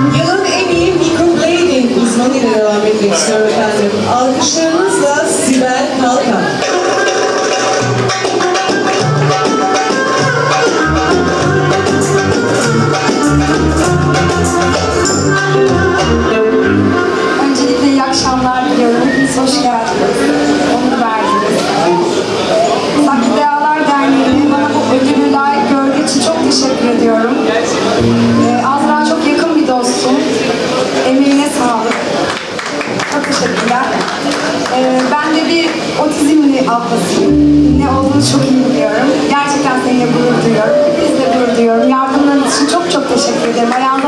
Yılın en iyi microblading uzmanıyla devam etmek sağlık. Çok teşekkürler. Ee, ben de bir otizmli ablasıyım. Ne olduğunu çok iyi biliyorum. Gerçekten seninle gurur duyuyorum. Biz de gurur duyuyorum. Yardımlarınız için çok çok teşekkür ederim. Ayağınıza.